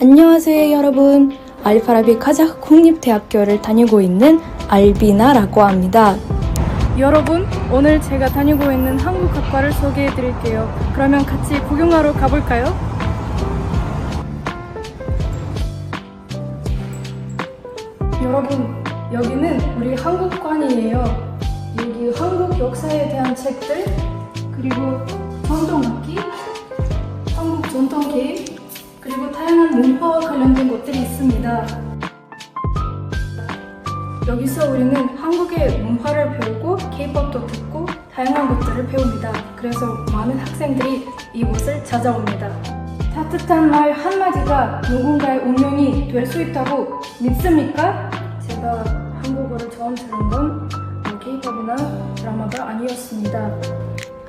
안녕하세요 여러분. 알파라비 카자흐 국립대학교를 다니고 있는 알비나라고 합니다. 여러분 오늘 제가 다니고 있는 한국학과를 소개해 드릴게요. 그러면 같이 구경하러 가볼까요? 여러분 여기는 우리 한국관이에요. 여기 한국 역사에 대한 책들 그리고 전통악기 한국 전통 게임 그리고 다양한 문화와 관련된 것들이 있습니다. 여기서 우리는 한국의 문화를 배우고 K-pop도 듣고 다양한 것들을 배웁니다. 그래서 많은 학생들이 이곳을 찾아옵니다. 따뜻한 말 한마디가 누군가의 운명이 될 수 있다고 믿습니까? 제가 한국어를 처음 들은 건 K-pop이나 드라마가 아니었습니다.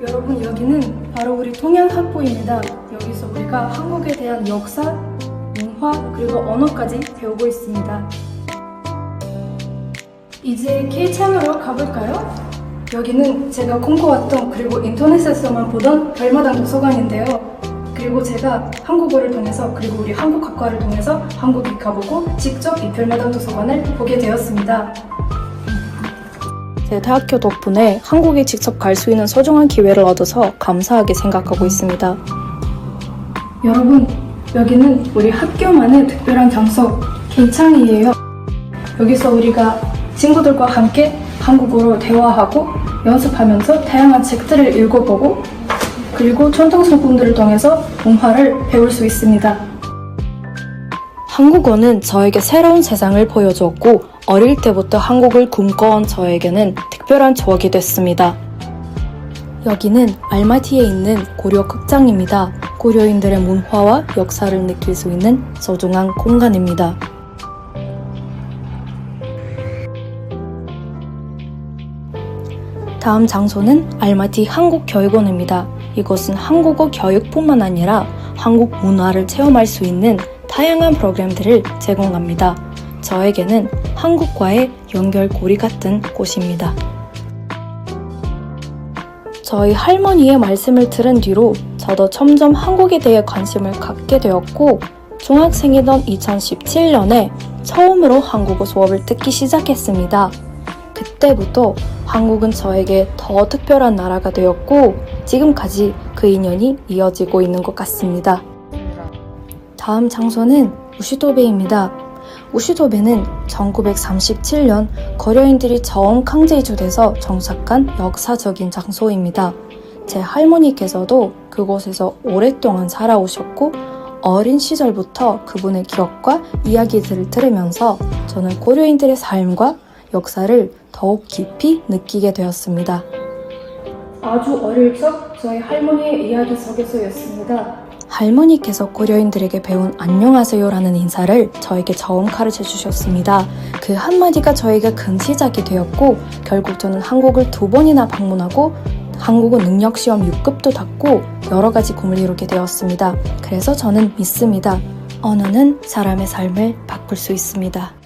여러분 여기는 바로 우리 통양학부입니다. 여기서 우리가 한국에 대한 역사, 문화, 그리고 언어까지 배우고 있습니다. 이제 K창으로 가볼까요? 여기는 제가 공부왔던 그리고 인터넷에서만 보던 별마당 도서관인데요. 그리고 제가 한국어를 통해서 그리고 우리 한국학과를 통해서 한국에 가보고 직접 이 별마당 도서관을 보게 되었습니다. 제 대학교 덕분에 한국에 직접 갈 수 있는 소중한 기회를 얻어서 감사하게 생각하고 있습니다. 여러분, 여기는 우리 학교만의 특별한 장소, K창이에요. 여기서 우리가 친구들과 함께 한국어로 대화하고 연습하면서 다양한 책들을 읽어보고 그리고 전통 상품들을 통해서 문화를 배울 수 있습니다. 한국어는 저에게 새로운 세상을 보여주었고 어릴 때부터 한국을 꿈꿔온 저에게는 특별한 추억이 됐습니다. 여기는 알마티에 있는 고려 극장입니다. 고려인들의 문화와 역사를 느낄 수 있는 소중한 공간입니다. 다음 장소는 알마티 한국교육원입니다. 이곳은 한국어 교육뿐만 아니라 한국 문화를 체험할 수 있는 다양한 프로그램들을 제공합니다. 저에게는 한국과의 연결고리 같은 곳입니다. 저희 할머니의 말씀을 들은 뒤로 저도 점점 한국에 대해 관심을 갖게 되었고 중학생이던 2017년에 처음으로 한국어 수업을 듣기 시작했습니다. 그때부터 한국은 저에게 더 특별한 나라가 되었고 지금까지 그 인연이 이어지고 있는 것 같습니다. 다음 장소는 우시도베입니다. 우시도베는 1937년 거려인들이 처음 강제이주돼서 정착한 역사적인 장소입니다. 제 할머니께서도 그곳에서 오랫동안 살아오셨고 어린 시절부터 그분의 기억과 이야기들을 들으면서 저는 고려인들의 삶과 역사를 더욱 깊이 느끼게 되었습니다. 아주 어릴 적 저희 할머니의 이야기 속에서였습니다. 할머니께서 고려인들에게 배운 안녕하세요라는 인사를 저에게 처음 가르쳐 주셨습니다. 그 한마디가 저에게 큰 시작이 되었고 결국 저는 한국을 두 번이나 방문하고 한국어 능력 시험 6급도 받고 여러 가지 꿈을 이루게 되었습니다. 그래서 저는 믿습니다. 언어는 사람의 삶을 바꿀 수 있습니다.